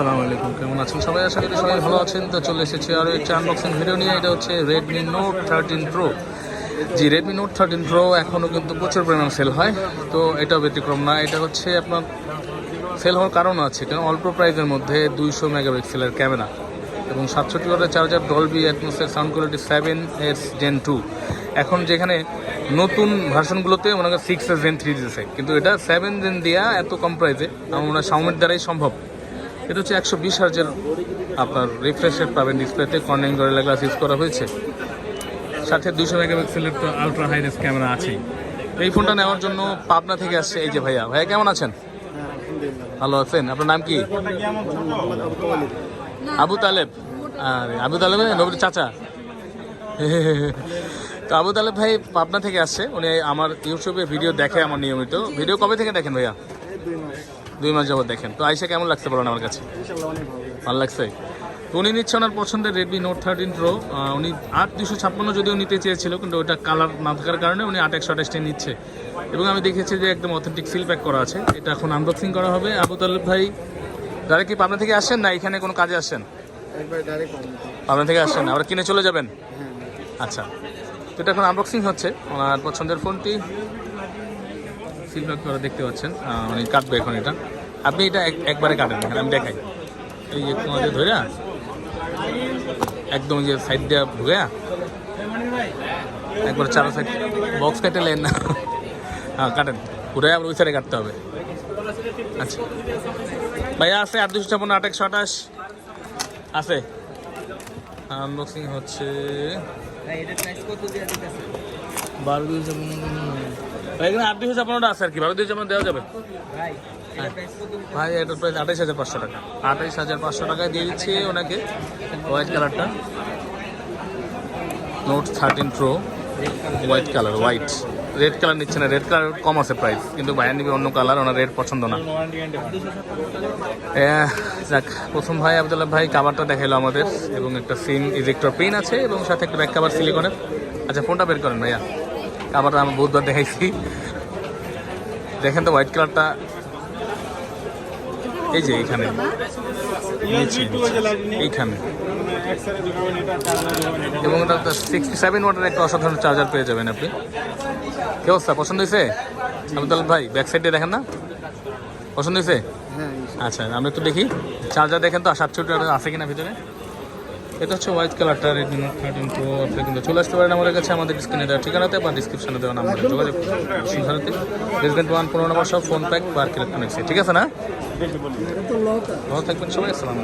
আসসালামু আলাইকুম। কেমন আছেন সবাই? আশা করি সবাই ভালো আছেন। তো চলে এসেছি আরও একটি আনবক্সিং ভিডিও নিয়ে। এটা হচ্ছে Redmi Note thirteen Pro G Redmi Note thirteen Pro এখনও কিন্তু প্রচুর পরিমাণ সেল হয়। তো এটাও ব্যতিক্রম না। এটা হচ্ছে আপনার সেল হওয়ার কারণও আছে। কারণ অল্প প্রাইসের মধ্যে দুইশো মেগাপিক্সেলের ক্যামেরা এবং সাতষট্টি ওয়াটের charger Dolby অ্যাটমোসের sound quality seven S Gen two এখন যেখানে নতুন ভার্সনগুলোতে মনে করেন সিক্স এস জেন থ্রি দিতেছে। কিন্তু এটা সেভেন জেন দেওয়া এত কম প্রাইসে আমার মনে হয় সাউন্ডের দ্বারাই সম্ভব। এটা হচ্ছে একশো বিশ হার্জের আপনার রিফ্রেশ রেট পাবেন ডিসপ্লেতে কর্নিং গরিলা গ্লাস ইউজ করা হয়েছে। সাথে দুশো মেগাপিক্সেলের তো আলট্রা হাইরেস ক্যামেরা আছেই। এই ফোনটা নেওয়ার জন্য পাবনা থেকে আসছে। এই যে ভাইয়া ভাইয়া কেমন আছেন? ভালো আছেন? আপনার নাম কি? আবু তালেব। আরে, আবু তালেব নবীর চাচা। তো আবু তালেব ভাই পাবনা থেকে আসছে। উনি আমার ইউটিউবে ভিডিও দেখে আমার নিয়মিত। ভিডিও কবে থেকে দেখেন ভাইয়া? দুই মাস যাবত দেখেন। তো আইসা কেমন লাগছে বলেন আমার কাছে? ভালো লাগছে? তো উনি নিচ্ছে ওনার পছন্দের রেডমি নোট থার্টিন প্রো উনি আট দুশো ছাপ্পান্ন যদিও নিতে চেয়েছিল কিন্তু ওটা কালার না থাকার কারণে উনি আট একশো আঠাশটাই নিচ্ছে। এবং আমি দেখেছি যে একদম অথেন্টিক সিল প্যাক করা আছে। এটা এখন আনবক্সিং করা হবে। আবু তালেব ভাই যারা কি পাবনা থেকে আসেন না এখানে কোনো কাজে আসেন? ডাইরেক্ট পাবনা থেকে। আসেন আবার কিনে চলে যাবেন? আচ্ছা। তো এটা এখন আনবক্সিং হচ্ছে। ওনার পছন্দের ফোনটি সিল প্যাক করা দেখতে পাচ্ছেন। উনি কাটবে এখন এটা। আপনি এটা এক- একবারে কাটেন এখানে, আমি দেখাই। এই যে তোমাদের ধরে একদম যে সাইড দিয়ে ঢুকে একবার চারো সাইড বক্স কেটে লেন না। হ্যাঁ কাটেন। পুরাই আবার ওই সাইডে কাটতে হবে। আচ্ছা। ভাইয়া, আছে আট দুশো ছাপ্পান্ন, আট একশো আঠাশ। আছে। আনবক্সিং হচ্ছে বারো দুশো ছাপ্পান্ন এখানে আট দুশো ছাপ্পান্নটা আছে আর কি। দুশো ছাপ্পান্ন দেওয়া যাবে। ভাই এটার প্রাইস আঠাইশ হাজার পাঁচশো টাকা। আঠাইশ হাজার পাঁচশো টাকায় দিয়ে দিচ্ছি ওনাকে হোয়াইট কালারটা Note thirteen Pro white colour white red colour নিচ্ছে না রেড কালার কম আছে প্রাইস কিন্তু ভাইয়া নিবে অন্য কালার ওনার রেড পছন্দ না। আহ, যাক প্রথম ভাই আবদুল্লাহ ভাই কাভারটা দেখাইলো আমাদের। এবং একটা সিম ইজেক্টর পেন আছে এবং সাথে একটা ব্যাক কাভার সিলিকনের আচ্ছা ফোনটা বের করেন ভাইয়া। কাভারটা আমি বহুতবার দেখাইছি। দেখেন তো হোয়াইট কালারটা এই যে এইখানে এইখানে। এবং সিক্সটি সেভেন ওয়াটের একটা অসাধারণ চার্জার পেয়ে যাবেন আপনি। কি অবস্থা? পছন্দ হয়েছে? আবদুল ভাই ব্যাক সাইডে দেখেন না? পছন্দ হয়েছে? হ্যাঁ আচ্ছা আমরা একটু দেখি। চার্জার দেখেন তো ওয়াটের আছে কিনা ভিতরে? এটা হচ্ছে হোয়াইট কালারটা রেডমি নোট থার্টিন প্রো আপনি কিন্তু চলে আসতে পারেন আমাদের কাছে। আমাদের স্ক্রিনে দেওয়া ঠিকানাতে বা ডিসক্রিপশনে দেওয়া নাম্বারে যোগাযোগ সুন্দরতে রেসিডেন্ট ওয়ান পনেরো নম্বর সব ফোন প্যাক পার্ক ইলেকট্রনিক্সে ঠিক আছে না? ভালো থাকবেন সবাই, আসসালামু